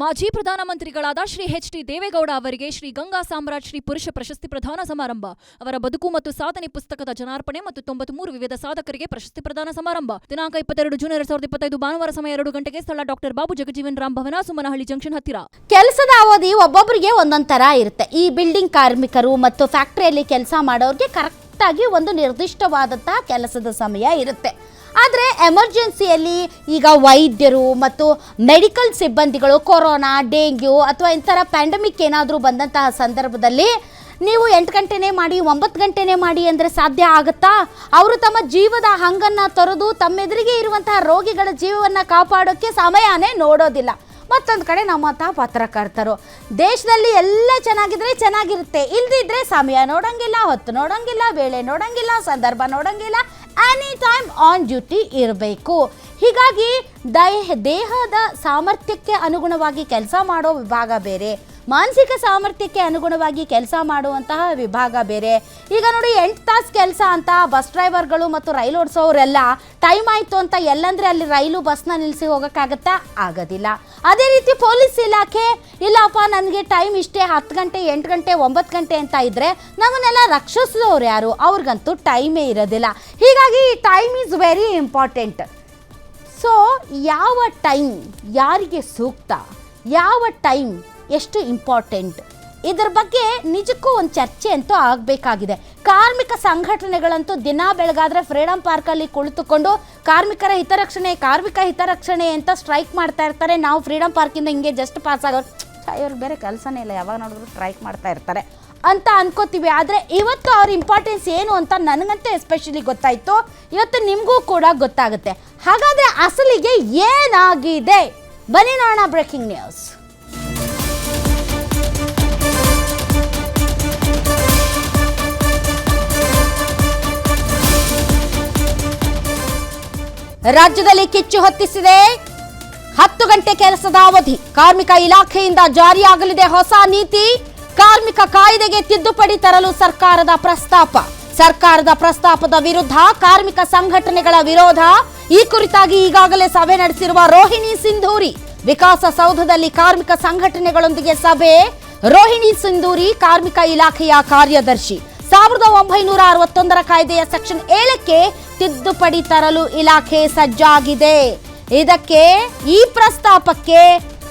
ಮಾಜಿ ಪ್ರಧಾನಮಂತ್ರಿಗಳಾದ Shri H D Deve Gowda ಅವರಿಗೆ ಶ್ರೀ ಗಂಗಾ ಸಾಮ್ರಾಟ್ ಶ್ರೀ ಪುರುಷ ಪ್ರಶಸ್ತಿ ಪ್ರದಾನ ಸಮಾರಂಭ, ಅವರ ಬದುಕು ಮತ್ತು ಸಾಧನೆ ಪುಸ್ತಕದ ಜನಾರ್ಪಣೆ ಮತ್ತು ತೊಂಬತ್ಮೂರು ವಿವಿಧ ಸಾಧಕರಿಗೆ ಪ್ರಶಸ್ತಿ ಪ್ರದಾನ ಸಮಾರಂಭ. ದಿನಾಂಕ ಇಪ್ಪತ್ತೆರಡು ಜೂನ್ ಎರಡ್ ಸಾವಿರದ ಇಪ್ಪತ್ತೈದು ಭಾನುವಾರ ಸಮಯ ಎರಡು ಗಂಟೆಗೆ ಸ್ಥಳ ಡಾಕ್ಟರ್ ಬಾಬು ಜಗಜೀವನ್ ರಾಮ್ ಭವನ ಸುಮನಹಳ್ಳಿ ಜಂಕ್ಷನ್ ಹತ್ತಿರ. ಕೆಲಸದ ಅವಧಿ ಒಬ್ಬೊಬ್ಬರಿಗೆ ಒಂದೊಂದು ಥರ ಇರುತ್ತೆ. ಈ ಬಿಲ್ಡಿಂಗ್ ಕಾರ್ಮಿಕರು ಮತ್ತು ಫ್ಯಾಕ್ಟರಿಯಲ್ಲಿ ಕೆಲಸ ಮಾಡೋರಿಗೆ ಕರೆಕ್ಟಾಗಿ ಒಂದು ನಿರ್ದಿಷ್ಟವಾದಂತಹ ಕೆಲಸದ ಸಮಯ ಇರುತ್ತೆ. ಆದರೆ ಎಮರ್ಜೆನ್ಸಿಯಲ್ಲಿ ಈಗ ವೈದ್ಯರು ಮತ್ತು ಮೆಡಿಕಲ್ ಸಿಬ್ಬಂದಿಗಳು ಕೊರೋನಾ, ಡೆಂಗ್ಯೂ ಅಥವಾ ಇಂಥರ ಪ್ಯಾಂಡಮಿಕ್ ಏನಾದರೂ ಬಂದಂತಹ ಸಂದರ್ಭದಲ್ಲಿ ನೀವು ಎಂಟು ಗಂಟೆನೇ ಮಾಡಿ, ಒಂಬತ್ತು ಗಂಟೆನೇ ಮಾಡಿ ಅಂದರೆ ಸಾಧ್ಯ ಆಗುತ್ತಾ? ಅವರು ತಮ್ಮ ಜೀವದ ಹಂಗನ್ನು ತೊರೆದು ತಮ್ಮೆದುರಿಗೆ ಇರುವಂತಹ ರೋಗಿಗಳ ಜೀವವನ್ನು ಕಾಪಾಡೋಕ್ಕೆ ಸಮಯನೇ ನೋಡೋದಿಲ್ಲ. ಮತ್ತೊಂದು ಕಡೆ ನಮ್ಮಂತಹ ಪತ್ರಕರ್ತರು ದೇಶದಲ್ಲಿ ಎಲ್ಲ ಚೆನ್ನಾಗಿದ್ರೆ ಚೆನ್ನಾಗಿರುತ್ತೆ, ಇಲ್ದಿದ್ರೆ ಸಮಯ ನೋಡಂಗಿಲ್ಲ, ಹೊತ್ತು ನೋಡಂಗಿಲ್ಲ, ವೇಳೆ ನೋಡಂಗಿಲ್ಲ, ಸಂದರ್ಭ ನೋಡಂಗಿಲ್ಲ ಎನಿ ಟೈಮ್ ಆನ್ ಡ್ಯೂಟಿ ಇರಬೇಕು. ಹೀಗಾಗಿ ದೇಹ ದೇಹದ ಸಾಮರ್ಥ್ಯಕ್ಕೆ ಅನುಗುಣವಾಗಿ ಕೆಲಸ ಮಾಡೋ ವಿಭಾಗ ಬೇರೆ. ಮಾನಸಿಕ ಸಾಮರ್ಥ್ಯಕ್ಕೆ ಅನುಗುಣವಾಗಿ ಕೆಲಸ ಮಾಡುವಂತಹ ವಿಭಾಗ ಬೇರೆ. ಈಗ ನೋಡಿ, ಎಂಟು ತಾಸು ಕೆಲಸ ಅಂತ ಬಸ್ ಡ್ರೈವರ್ಗಳು ಮತ್ತು ರೈಲು ಓಡಿಸೋರೆಲ್ಲ ಟೈಮ್ ಆಯಿತು ಅಂತ ಎಲ್ಲಂದ್ರೆ ಅಲ್ಲಿ ರೈಲು ಬಸ್ನ ನಿಲ್ಲಿಸಿ ಹೋಗೋಕ್ಕಾಗತ್ತಾ? ಆಗೋದಿಲ್ಲ. ಅದೇ ರೀತಿ ಪೊಲೀಸ್ ಇಲಾಖೆ, ಇಲ್ಲಪ್ಪ, ನನಗೆ ಟೈಮ್ ಇಷ್ಟೇ ಹತ್ತು ಗಂಟೆ, ಎಂಟು ಗಂಟೆ, ಒಂಬತ್ತು ಗಂಟೆ ಅಂತ ಇದ್ದರೆ ನಮ್ಮನ್ನೆಲ್ಲ ರಕ್ಷಿಸಿದವ್ರು ಯಾರು? ಅವ್ರಿಗಂತೂ ಟೈಮೇ ಇರೋದಿಲ್ಲ. ಹೀಗಾಗಿ time is very important so ಯಾವ ಟೈಮ್ ಯಾರಿಗೆ ಸೂಕ್ತ? ಯಾವ ಟೈಮ್ ಎಷ್ಟು ಇಂಪಾರ್ಟೆಂಟ್. ಇದರ ಬಗ್ಗೆ ನಿಜಕ್ಕೂ ಒಂದು ಚರ್ಚೆ ಅಂತೂ ಆಗಬೇಕಾಗಿದೆ. ಕಾರ್ಮಿಕ ಸಂಘಟನೆಗಳಂತೂ ದಿನ ಬೆಳಗಾದ್ರೆ ಫ್ರೀಡಮ್ ಪಾರ್ಕಲ್ಲಿ ಕುಳಿತುಕೊಂಡು ಕಾರ್ಮಿಕರ ಹಿತರಕ್ಷಣೆ, ಕಾರ್ಮಿಕ ಹಿತರಕ್ಷಣೆ ಅಂತ ಸ್ಟ್ರೈಕ್ ಮಾಡ್ತಾ ಇರ್ತಾರೆ. ನಾವು ಫ್ರೀಡಮ್ ಪಾರ್ಕಿಂದ ಹಿಂಗೆ ಜಸ್ಟ್ ಪಾಸ್ ಆಗೋರು ಇವ್ರಿಗೆ ಬೇರೆ ಕೆಲಸನೇ ಇಲ್ಲ. ಯಾವಾಗ ನೋಡಿದ್ರು ಸ್ಟ್ರೈಕ್ ಮಾಡ್ತಾ ಇರ್ತಾರೆ ಅಂತ ಅನ್ಕೋತೀವಿ. ಆದರೆ ಇವತ್ತು ಅವ್ರ ಇಂಪಾರ್ಟೆನ್ಸ್ ಏನು ಅಂತ ನನಗಂತೂ ಎಸ್ಪೆಷಲಿ ಗೊತ್ತಾಯಿತು. ಇವತ್ತು ನಿಮಗೂ ಕೂಡ ಗೊತ್ತಾಗುತ್ತೆ. ಹಾಗಾದರೆ ಅಸಲಿಗೆ ಏನಾಗಿದೆ? ಬನ್ನಿ ನೋಡೋಣ ಬ್ರೇಕಿಂಗ್ ನ್ಯೂಸ್ ರಾಜ್ಯದಲ್ಲಿ ಕಿಚ್ಚು ಹೊತ್ತಿಸಿದೆ. ಹತ್ತು ಗಂಟೆ ಕೆಲಸದ ಅವಧಿ. ಕಾರ್ಮಿಕ ಇಲಾಖೆಯಿಂದ ಜಾರಿಯಾಗಲಿದೆ ಹೊಸ ನೀತಿ. ಕಾರ್ಮಿಕ ಕಾಯ್ದೆಗೆ ತಿದ್ದುಪಡಿ ತರಲು ಸರ್ಕಾರದ ಪ್ರಸ್ತಾಪ. ಸರ್ಕಾರದ ಪ್ರಸ್ತಾಪದ ವಿರುದ್ಧ ಕಾರ್ಮಿಕ ಸಂಘಟನೆಗಳ ವಿರೋಧ. ಈ ಕುರಿತಾಗಿ ಈಗಾಗಲೇ ಸಭೆ ನಡೆಸಿರುವ ರೋಹಿಣಿ ಸಿಂಧೂರಿ. ವಿಕಾಸಸೌಧದಲ್ಲಿ ಕಾರ್ಮಿಕ ಸಂಘಟನೆಗಳೊಂದಿಗೆ ಸಭೆ. ರೋಹಿಣಿ ಸಿಂಧೂರಿ ಕಾರ್ಮಿಕ ಇಲಾಖೆಯ ಕಾರ್ಯದರ್ಶಿ. ಸಾವಿರದ ಒಂಬೈನೂರ ಅರವತ್ತೊಂದರ ಕಾಯ್ದೆಯ ಸೆಕ್ಷನ್ ಏಳಕ್ಕೆ ತಿದ್ದುಪಡಿ ತರಲು ಇಲಾಖೆ ಸಜ್ಜಾಗಿದೆ. ಇದಕ್ಕೆ ಈ ಪ್ರಸ್ತಾಪಕ್ಕೆ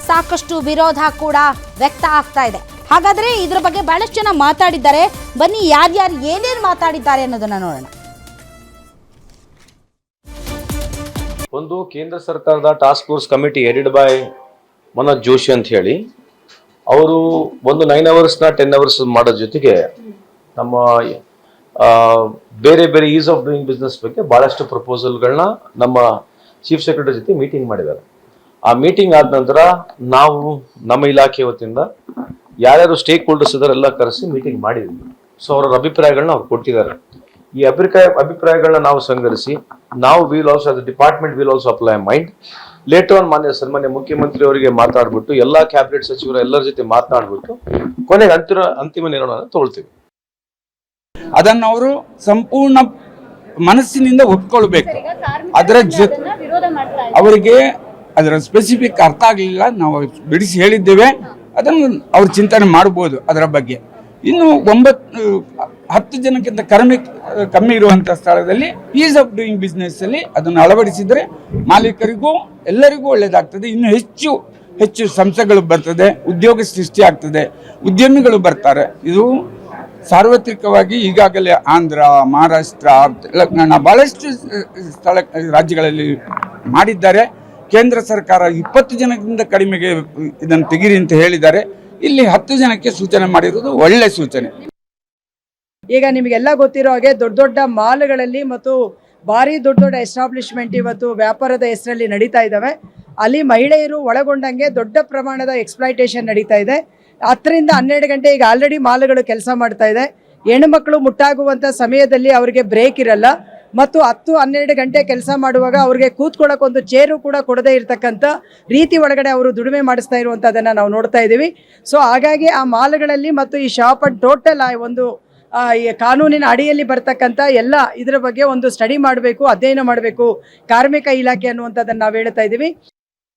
ಸಾಕಷ್ಟು ವಿರೋಧ ಕೂಡ ವ್ಯಕ್ತ ಆಗ್ತಾ ಇದೆ. ಹಾಗಾದ್ರೆ ಇದ್ರ ಬಗ್ಗೆ ಬಹಳಷ್ಟು ಜನ ಮಾತಾಡಿದ್ದಾರೆ. ಬನ್ನಿ, ಯಾರ್ಯಾರು ಏನೇನು ಮಾತಾಡಿದ್ದಾರೆ ಅನ್ನೋದನ್ನ ನೋಡೋಣ. ಒಂದು ಕೇಂದ್ರ ಸರ್ಕಾರದ task force committee headed by Manoj Joshi ಅಂತ ಹೇಳಿ, ಅವರು ಒಂದು ನೈನ್ ಅವರ್ಸ್ನ ಟೆನ್ ಅವರ್ಸ್ ಮಾಡೋ ಜೊತೆಗೆ ನಮ್ಮ ಬೇರೆ ಬೇರೆ ಈಸ್ ಆಫ್ ಡೂಯಿಂಗ್ ಬಿಸ್ನೆಸ್ ಬಗ್ಗೆ ಭಾಳಷ್ಟು ಪ್ರಪೋಸಲ್ಗಳನ್ನ ನಮ್ಮ ಚೀಫ್ ಸೆಕ್ರೆಟರಿ ಜೊತೆ ಮೀಟಿಂಗ್ ಮಾಡಿದ್ದಾರೆ. ಆ ಮೀಟಿಂಗ್ ಆದ ನಂತರ ನಾವು ನಮ್ಮ ಇಲಾಖೆ ವತಿಯಿಂದ ಯಾರ್ಯಾರು ಸ್ಟೇಕ್ ಹೋಲ್ಡರ್ಸ್ ಇದಾರೆ ಎಲ್ಲ ಕರೆಸಿ ಮೀಟಿಂಗ್ ಮಾಡಿದ್ವಿ. ಸೊ ಅವರ ಅಭಿಪ್ರಾಯಗಳನ್ನ ಅವ್ರು ಕೊಟ್ಟಿದ್ದಾರೆ. ಈ ಅಭಿಪ್ರಾಯ ಅಭಿಪ್ರಾಯಗಳನ್ನ ನಾವು ಸಂಗ್ರಹಿಸಿ, ನಾವು ವಿಲ್ ಆಲ್ಸೋ ಅದು department will also apply mind later on ಮಾನ್ಯ ಸನ್ಮಾನ್ಯ ಮುಖ್ಯಮಂತ್ರಿ ಅವರಿಗೆ ಮಾತಾಡ್ಬಿಟ್ಟು, ಎಲ್ಲ ಕ್ಯಾಬಿನೆಟ್ ಸಚಿವರು ಎಲ್ಲರ ಜೊತೆ ಮಾತನಾಡ್ಬಿಟ್ಟು ಕೊನೆಗೆ ಅಂತಿಮ ಅಂತಿಮ ನಿರ್ಣಯ ತಗೊಳ್ತೀವಿ. ಅದನ್ನು ಅವರು ಸಂಪೂರ್ಣ ಮನಸ್ಸಿನಿಂದ ಒಪ್ಕೊಳ್ಬೇಕು. ಅದರ ಜೊತೆ ಅವರಿಗೆ ಅದರ ಸ್ಪೆಸಿಫಿಕ್ ಅರ್ಥ ಆಗಲಿಲ್ಲ ನಾವು ಬಿಡಿಸಿ ಹೇಳಿದ್ದೇವೆ. ಅದನ್ನು ಅವ್ರು ಚಿಂತನೆ ಮಾಡ್ಬೋದು ಅದರ ಬಗ್ಗೆ. ಇನ್ನು ಒಂಬತ್ತು ಹತ್ತು ಜನಕ್ಕಿಂತ ಕಡಿಮೆ ಕಮ್ಮಿ ಇರುವಂಥ ಸ್ಥಳದಲ್ಲಿ ಈಸ್ ಆಫ್ ಡೂಯಿಂಗ್ ಬಿಸ್ನೆಸ್ ಅಲ್ಲಿ ಅದನ್ನು ಅಳವಡಿಸಿದರೆ ಮಾಲೀಕರಿಗೂ ಎಲ್ಲರಿಗೂ ಒಳ್ಳೆಯದಾಗ್ತದೆ ಇನ್ನು ಹೆಚ್ಚು ಹೆಚ್ಚು ಸಂಸ್ಥೆಗಳು ಬರ್ತದೆ ಉದ್ಯೋಗ ಸೃಷ್ಟಿ ಆಗ್ತದೆ ಉದ್ಯಮಿಗಳು ಬರ್ತಾರೆ. ಇದು ಸಾರ್ವತ್ರಿಕವಾಗಿ ಈಗಾಗಲೇ ಆಂಧ್ರ, ಮಹಾರಾಷ್ಟ್ರ, ತೆಲಂಗಾಣ ಬಹಳಷ್ಟು ಸ್ಥಳ, ರಾಜ್ಯಗಳಲ್ಲಿ ಮಾಡಿದ್ದಾರೆ. ಕೇಂದ್ರ ಸರ್ಕಾರ ಇಪ್ಪತ್ತು ಜನಕ್ಕಿಂತ ಕಡಿಮೆಗೆ ಇದನ್ನು ತೆಗೀರಿ ಅಂತ ಹೇಳಿದ್ದಾರೆ. ಇಲ್ಲಿ ಹತ್ತು ಜನಕ್ಕೆ ಸೂಚನೆ ಮಾಡಿರೋದು ಒಳ್ಳೆ ಸೂಚನೆ. ಈಗ ನಿಮಗೆಲ್ಲ ಗೊತ್ತಿರೋ ಹಾಗೆ ದೊಡ್ಡ ದೊಡ್ಡ ಮಾಲ್ಗಳಲ್ಲಿ ಮತ್ತು ಭಾರಿ ದೊಡ್ಡ ದೊಡ್ಡ ಎಸ್ಟಾಬ್ಲಿಷ್ಮೆಂಟ್ ಇವತ್ತು ವ್ಯಾಪಾರದ ಹೆಸರಲ್ಲಿ ನಡೀತಾ ಇದ್ದಾವೆ. ಅಲ್ಲಿ ಮಹಿಳೆಯರು ಒಳಗೊಂಡಂಗೆ ದೊಡ್ಡ ಪ್ರಮಾಣದ ಎಕ್ಸ್ಪ್ಲೈಟೇಷನ್ ನಡೀತಾ ಇದೆ. ಹತ್ತರಿಂದ ಹನ್ನೆರಡು ಗಂಟೆ ಈಗ ಆಲ್ರೆಡಿ ಮಾಲ್ಗಳು ಕೆಲಸ ಮಾಡ್ತಾ ಇದೆ. ಹೆಣ್ಣುಮಕ್ಕಳು ಮುಟ್ಟಾಗುವಂಥ ಸಮಯದಲ್ಲಿ ಅವರಿಗೆ ಬ್ರೇಕ್ ಇರಲ್ಲ. ಮತ್ತು ಹತ್ತು ಹನ್ನೆರಡು ಗಂಟೆ ಕೆಲಸ ಮಾಡುವಾಗ ಅವ್ರಿಗೆ ಕೂತ್ಕೊಳ್ಳೋಕೆ ಒಂದು ಚೇರು ಕೂಡ ಕೊಡದೇ ಇರತಕ್ಕಂಥ ರೀತಿ ಒಳಗಡೆ ಅವರು ದುಡಿಮೆ ಮಾಡಿಸ್ತಾ ಇರುವಂಥದ್ದನ್ನು ನಾವು ನೋಡ್ತಾ ಇದ್ದೀವಿ. ಸೊ ಹಾಗಾಗಿ ಆ ಮಾಲ್ಗಳಲ್ಲಿ ಮತ್ತು ಈ ಶಾಪ್ ಟೋಟಲ್ ಒಂದು ಆ, ಈ ಕಾನೂನಿನ ಅಡಿಯಲ್ಲಿ ಬರ್ತಕ್ಕಂಥ ಎಲ್ಲ ಇದರ ಬಗ್ಗೆ ಒಂದು ಸ್ಟಡಿ ಮಾಡಬೇಕು ಅಧ್ಯಯನ ಮಾಡಬೇಕು ಕಾರ್ಮಿಕ ಇಲಾಖೆ ಅನ್ನುವಂಥದ್ದನ್ನು ನಾವು ಹೇಳ್ತಾ ಇದ್ದೀವಿ.